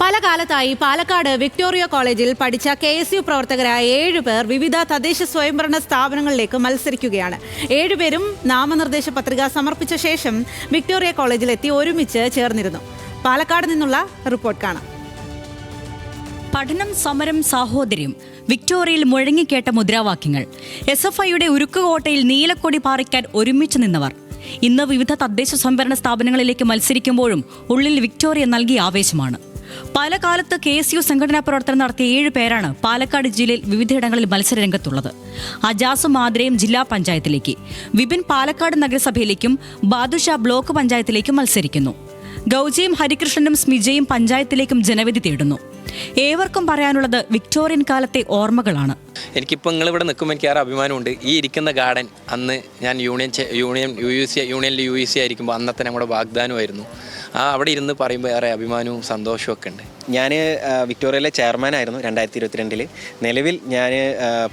പല കാലത്തായി പാലക്കാട് വിക്ടോറിയ കോളേജിൽ പഠിച്ച കെ എസ് യു പ്രവർത്തകരായ ഏഴുപേർ വിവിധ തദ്ദേശ സ്വയംഭരണ സ്ഥാപനങ്ങളിലേക്ക് മത്സരിക്കുകയാണ്. ഏഴുപേരും നാമനിർദ്ദേശ പത്രിക സമർപ്പിച്ച ശേഷം വിക്ടോറിയ കോളേജിലെത്തി ഒരുമിച്ച് ചേർന്നിരുന്നു. പാലക്കാട് നിന്നുള്ള റിപ്പോർട്ട് കാണാം. പഠനം സമരം സാഹോദര്യം വിക്ടോറിയയിൽ മുഴങ്ങിക്കേട്ട മുദ്രാവാക്യങ്ങൾ. എസ് എഫ് ഐയുടെ ഉരുക്കുകോട്ടയിൽ നീലക്കൊടി പാറിക്കാൻ ഒരുമിച്ച് നിന്നവർ. ഇന്ന് വിവിധ തദ്ദേശ സംവരണ സ്ഥാപനങ്ങളിലേക്ക് മത്സരിക്കുമ്പോഴും ഉള്ളിൽ വിക്ടോറിയ നൽകിയ ആവേശമാണ്. പല കാലത്ത് കെ എസ് യു സംഘടനാ പ്രവർത്തനം നടത്തിയ ഏഴ് പേരാണ് പാലക്കാട് ജില്ലയിൽ വിവിധയിടങ്ങളിൽ മത്സരരംഗത്തുള്ളത്. അജാസും മാതിരയും ജില്ലാ പഞ്ചായത്തിലേക്ക്. വിപിൻ പാലക്കാട് നഗരസഭയിലേക്കും ബാദുഷ ബ്ലോക്ക് പഞ്ചായത്തിലേക്കും മത്സരിക്കുന്നു. ഗൗജിയും ഹരികൃഷ്ണനും സ്മിജയും പഞ്ചായത്തിലേക്കും ജനവിധി തേടുന്നു. ഏവർക്കും പറയാനുള്ളത് വിക്ടോറിയൻ കാലത്തെ ഓർമ്മകളാണ്. എനിക്കിപ്പോൾ നിങ്ങളിവിടെ നിൽക്കുമ്പോൾ എനിക്ക് ഏറെ അഭിമാനമുണ്ട്. ഈ ഇരിക്കുന്ന ഗാർഡൻ അന്ന് ഞാൻ union union U U C യൂണിയനിൽ യു സി ആയിരിക്കുമ്പോൾ അന്നത്തെ നമ്മുടെ വാഗ്ദാനമായിരുന്നു. ആ അവിടെ ഇരുന്ന് പറയുമ്പോൾ ഏറെ അഭിമാനവും സന്തോഷവും ഒക്കെ ഉണ്ട്. ഞാൻ വിക്ടോറിയയിലെ ചെയർമാനായിരുന്നു രണ്ടായിരത്തി ഇരുപത്തിരണ്ടിൽ നിലവിൽ ഞാൻ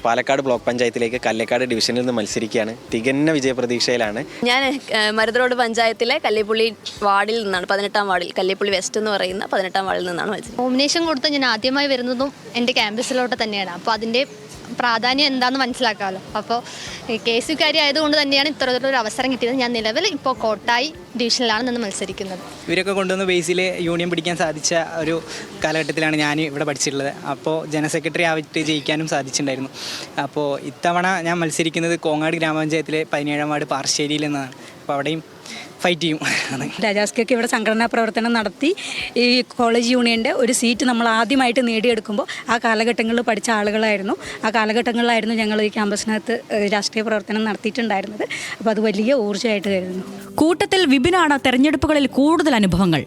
പാലക്കാട് ബ്ലോക്ക് പഞ്ചായത്തിലേക്ക് കല്ലേക്കാട് ഡിവിഷനിൽ നിന്ന് മത്സരിക്കുകയാണ്. തികഞ്ഞ വിജയപ്രതീക്ഷയിലാണ്. ഞാൻ മരുതറോഡ് പഞ്ചായത്തിലെ കല്ലിപ്പുള്ളി വാർഡിൽ നിന്നാണ് പതിനെട്ടാം വാർഡിൽ കല്ലിപ്പുള്ളി വെസ്റ്റ് എന്ന് പറയുന്ന പതിനെട്ടാം വാർഡിൽ നിന്നാണ് മത്സരം നോമിനേഷൻ കൊടുത്ത് ഞാൻ ആദ്യമായി വരുന്നതും എന്റെ ക്യാമ്പസിലോട്ട് തന്നെയാണ്. അപ്പോൾ അതിന്റെ പ്രാധാന്യം എന്താണെന്ന് മനസ്സിലാക്കാമല്ലോ. അപ്പോൾ കെ എസ് ആയതുകൊണ്ട് തന്നെയാണ് ഇത്തരത്തിലൊരു അവസരം കിട്ടിയത്. ഞാൻ നിലവിൽ ഇപ്പോൾ കോട്ടായി ഡിവിഷനിലാണ് നിന്ന് മത്സരിക്കുന്നത്. ഇവരൊക്കെ കൊണ്ടുവന്ന് ബേസിൽ യൂണിയൻ പിടിക്കാൻ സാധിച്ച ഒരു കാലഘട്ടത്തിലാണ് ഞാൻ ഇവിടെ പഠിച്ചിട്ടുള്ളത്. അപ്പോൾ ജനറൽ സെക്രട്ടറി ആയിട്ട് ജയിക്കാനും സാധിച്ചിട്ടുണ്ടായിരുന്നു. അപ്പോൾ ഇത്തവണ ഞാൻ മത്സരിക്കുന്നത് കോങ്ങാട് ഗ്രാമപഞ്ചായത്തിലെ പതിനേഴാം വാർഡ് പാർശ്ശേരിയിൽ നിന്നാണ്. അപ്പോൾ അവിടെയും ഫൈറ്റ് ചെയ്യും. രാജാസ്കൊക്കെ ഇവിടെ സംഘടനാ പ്രവർത്തനം നടത്തി ഈ കോളേജ് യൂണിയന്റെ ഒരു സീറ്റ് നമ്മൾ ആദ്യമായിട്ട് നേടിയെടുക്കുമ്പോൾ ആ കാലഘട്ടങ്ങളിൽ പഠിച്ച ആളുകളായിരുന്നു. ആ കാലഘട്ടങ്ങളിലായിരുന്നു ഞങ്ങൾ ഈ ക്യാമ്പസിനകത്ത് രാഷ്ട്രീയ പ്രവർത്തനം നടത്തിയിട്ടുണ്ടായിരുന്നത്. അപ്പോൾ അത് വലിയ ഊർജമായിട്ട് കരുതുന്നു. കൂട്ടത്തിൽ വിപിനാണ് തെരഞ്ഞെടുപ്പുകളിൽ കൂടുതൽ അനുഭവങ്ങൾ.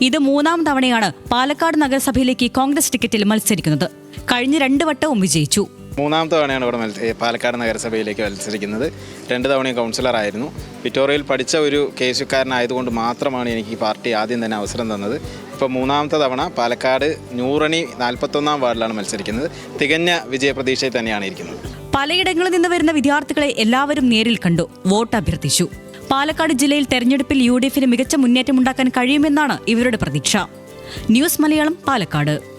ഇത് മൂന്നാം തവണയാണ് പാലക്കാട് നഗരസഭയിലേക്ക് കോൺഗ്രസ് ടിക്കറ്റിൽ മത്സരിക്കുന്നത്. കഴിഞ്ഞ രണ്ട് വട്ടവും വിജയിച്ചു. മൂന്നാമത്തെ തവണയാണ് ഇവിടെ മത്സ പാലക്കാട് നഗരസഭയിലേക്ക് മത്സരിക്കുന്നത്. രണ്ട് തവണയും കൗൺസിലറായിരുന്നു വിക്ടോറിയയിൽ പഠിച്ച ഒരു കേസുകാരനായതുകൊണ്ട് മാത്രമാണ് എനിക്ക് ഈ പാർട്ടി ആദ്യം തന്നെ അവസരം തന്നത്. ഇപ്പോൾ മൂന്നാമത്തെ തവണ പാലക്കാട് നൂറണി നാൽപ്പത്തൊന്നാം വാർഡിലാണ് മത്സരിക്കുന്നത്. തികഞ്ഞ വിജയപ്രതീക്ഷയിൽ തന്നെയാണ് ഇരിക്കുന്നത്. പലയിടങ്ങളിൽ നിന്ന് വരുന്ന വിദ്യാർത്ഥികളെ എല്ലാവരും നേരിൽ കണ്ടു. വോട്ട് അഭ്യർത്ഥിച്ചു. പാലക്കാട് ജില്ലയിൽ തെരഞ്ഞെടുപ്പിൽ യു ഡി എഫിന് മികച്ച മുന്നേറ്റമുണ്ടാക്കാൻ കഴിയുമെന്നാണ് ഇവരുടെ പ്രതീക്ഷ. ന്യൂസ് മലയാളം പാലക്കാട്.